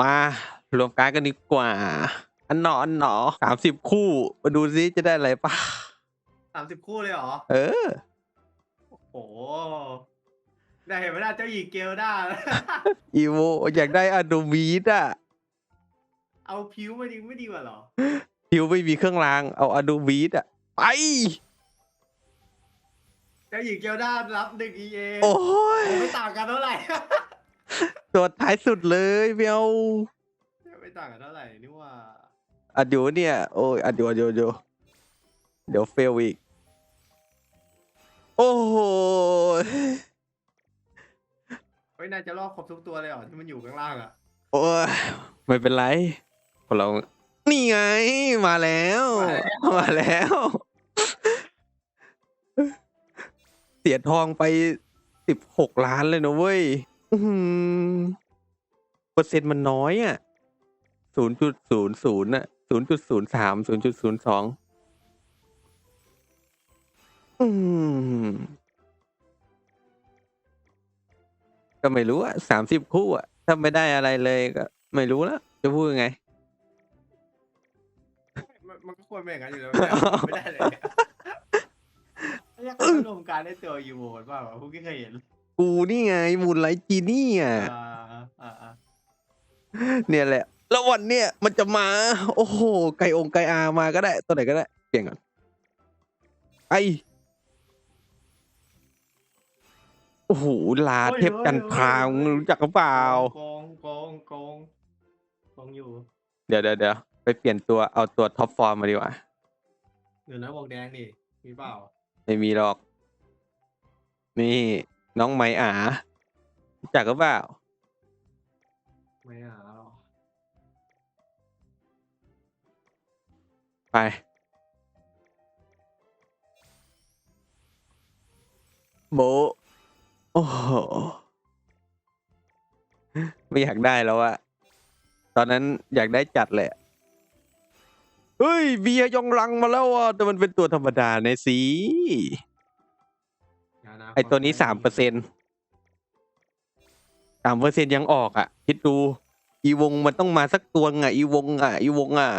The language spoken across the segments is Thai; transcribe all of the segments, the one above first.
มารวมการดกันดีกว่า อันหนออันหนอสามสิบคู่ มาดูซิจะได้อะไรป่ะสามสิบคู่เลยเหรอ เออ โอ้โหได้เห็นไหมล่ะเจ้าหญิงเกลด้า อีโวอยากได้อะโดมีดอะเอาผิวมาดีไม่ดีกว่าเหรอ พิวไม่มีเครื่องราง เอาอะโดมีดอะไป เจ้าหญิงเกลด้ารับหนึ่งเอโอ้ย ไม่ต่างกันเท่าไหร่ ตัวท้ายสุดเลยเมียวไม่ต่างกันเท่าไหร่นี่ว่าอัดอยู่เนี่ย โอ้ยอัดอยู่อัดอยู่อัดอยู่เดี๋ยวเฟลอีก โอ้โหเฮ้ยน่าจะรอบครบทุกตัวเลยเหรอที่มันอยู่ข้างล่างอะโอ้ยไม่เป็นไรของเรา นี่ไง มาแล้ว มาแล้ว เสียทองไปสิบหกล้านเลยนะเว้ย อื้อหือเปอร์เซ็นต์มันน้อยอะศูนย์จุดศูนย์ศูนย์อะศูนย์จุดศูนย์สามศูนย์จุดศูนย์สองอืม ก็ไม่รู้อะสามสิบคู่อะถ้าไม่ได้อะไรเลยก็ ไม่รู้แล้วจะพูดยังไง มันมันก็ควรเป็นอย่างนั้นอยู่แล้วไม่ได้ไม่ได้เลยเนี่ยเขารวมการได้ตัวยูโวบ้างวะพวกที่เคยเห็น กูนี่ไงมูลไลท์จีนี่อะอ่าอ่าอ่าเนี่ยแหละ แล้ววันเนี้ยมันจะมา โอ้โห ไก่องค์ไก่อามาก็ได้ ตัวไหนก็ได้ เปลี่ยนก่อนไอโอ้โห ลาเทพจันทรามึงรู้จักหรือเปล่าโกงโกงโกงโกงอยู่ เดี๋ยวเดี๋ยวเดี๋ยวไปเปลี่ยนตัวเอาตัวท็อปฟอร์มมาดีกว่า เดี๋ยวนะวงแดงดิมีเปล่า ไม่มีหรอก นี่ น้องไมอารู้จักหรือเปล่า ไม่หาหรอกไป โบะโอ้โห ไม่อยากได้แล้วอะตอนนั้นอยากได้จัดเลยอะเฮ้ยเบียร์ยองรังมาแล้วอะแต่มันเป็นตัวธรรมดาในสี อย่านะไอตัวนี้สามเปอร์เซ็นสามเปอร์เซ็นยังออกอะ คิดดู อีวงมันต้องมาสักตัวไงอีวงอะ อีวงอะ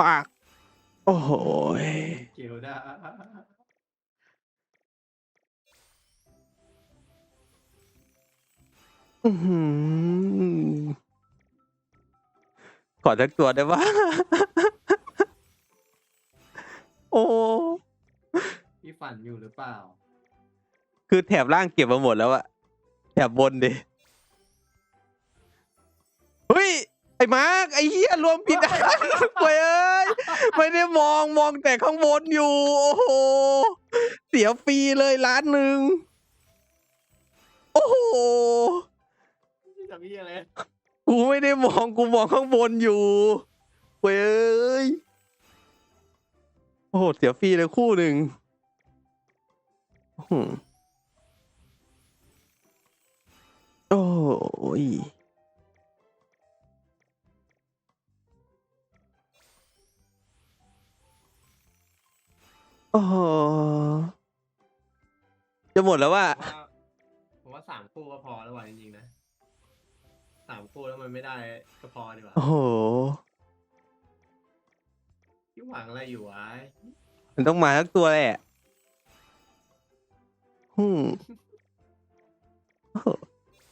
มาก โอ้โหยเกลได้อื้อหือขอสักตัวได้ปะ โอ้พี่ฝันอยู่หรือเปล่า คือแถบล่างเก็บมาหมดแล้วอะแถบบนดิเฮ้ย ไอ้มาร์กไอ้เหี้ยรวมผิดอันเว้ยเอ้ยไม่ได้มองมองแต่ข้างบนอยู่ โอ้โห เสียฟรีเลยล้านหนึ่งโอ้โห พี่ทำพี่อะไรกูไม่ได้มองกูมองข้างบนอยู่เว้ยเอ้ย โอ้โหเสียฟรีเลยคู่หนึ่งอื้อหือโอ้ยโอ้โหจะหมดแล้วว่าผมว่า ผมว่าสามคู่ก็พอแล้วว่ะจริงๆนะสามคู่แล้วมันไม่ได้ก็พอดีกว่าโอ้โหพี่หวัง อะไรอยู่วะมันต้องมาสักตัวแหละอืมโอ้โห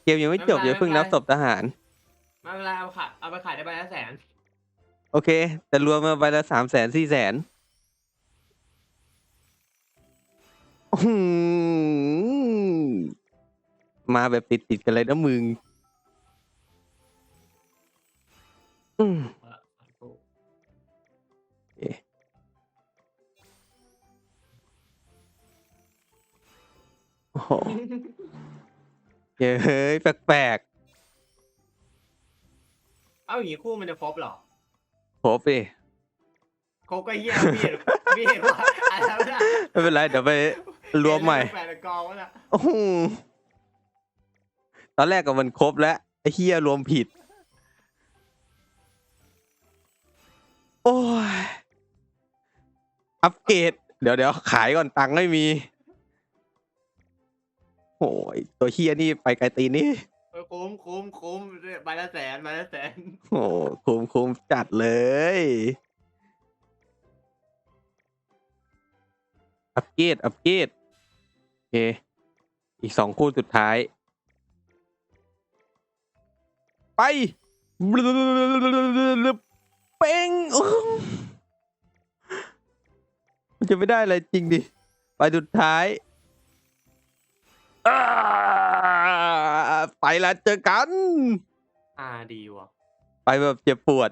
เกมยังไม่จบอย่าเพิ่งนับศพทหาร ไม่เป็นไรเอาขายเอาไปขายได้ใบละแสนโอเค แต่รวมมาใบละสามแสนสี่แสนมาแบบติดติดๆกันเลยนะมึง อืม เอาละ เฮ้ยแปลกเอาอย่างงี้คู่มันจะครบเหรอๆโหสิครบก็เฮียพี่เห็นพี่เห็นว่าอะไรวะเนี่ยไม่เป็นไรเดี๋ยวไปรวมใหม่ แปดกองวะน่ะโอ้โหตอนแรกก็มันครบแล้ว ไอ้เฮียรวมผิด โอ้ย อัปเกรด เดี๋ยวเดี๋ยวขายก่อนตังค์ไม่มี โอ้ยตัวเฮียนี่ไปไกลตีนนี่เออคุ้มคุ้มคุ้มใบละแสนใบละแสนโอ้คุ้มคุ้มจัดเลยอัปเกรดอัปเกรดโอเค อีกสองคู่สุดท้าย ไปเป้งโอ้มันจะไม่ได้อะไรจริงดิ ไปสุดท้ายอ่า ไปละเจอกัน อ่าดีว่ะ ไปแบบเจ็บปวด